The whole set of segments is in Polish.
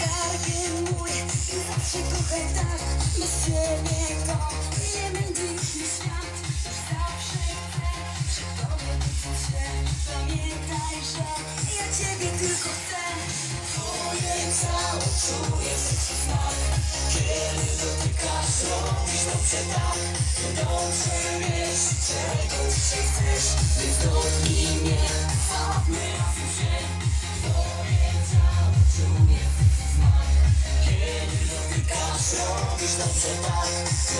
Darwin mój, zawsze kochaj tak ciebie to nie będzie świat. Zawsze chcę tobie być Pamiętaj, że ja ciebie tylko chcę. Twoje ciało czuje smak. Kiedy dotykasz, robisz tak. dobrze tak. Wiesz, czego dzisiaj chcesz, robisz dobrze tak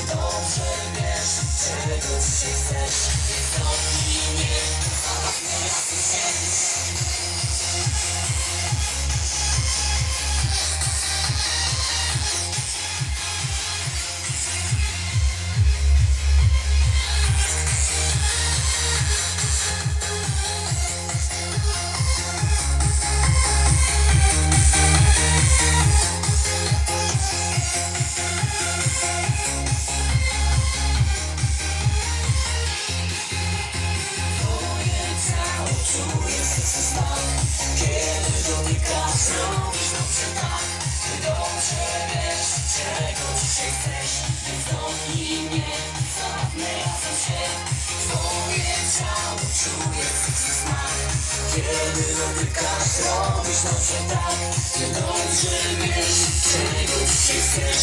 dobrze Czuję sexy smak Kiedy dotykasz, robisz nam się tak Ty dobrze wiesz, czego ci chcesz?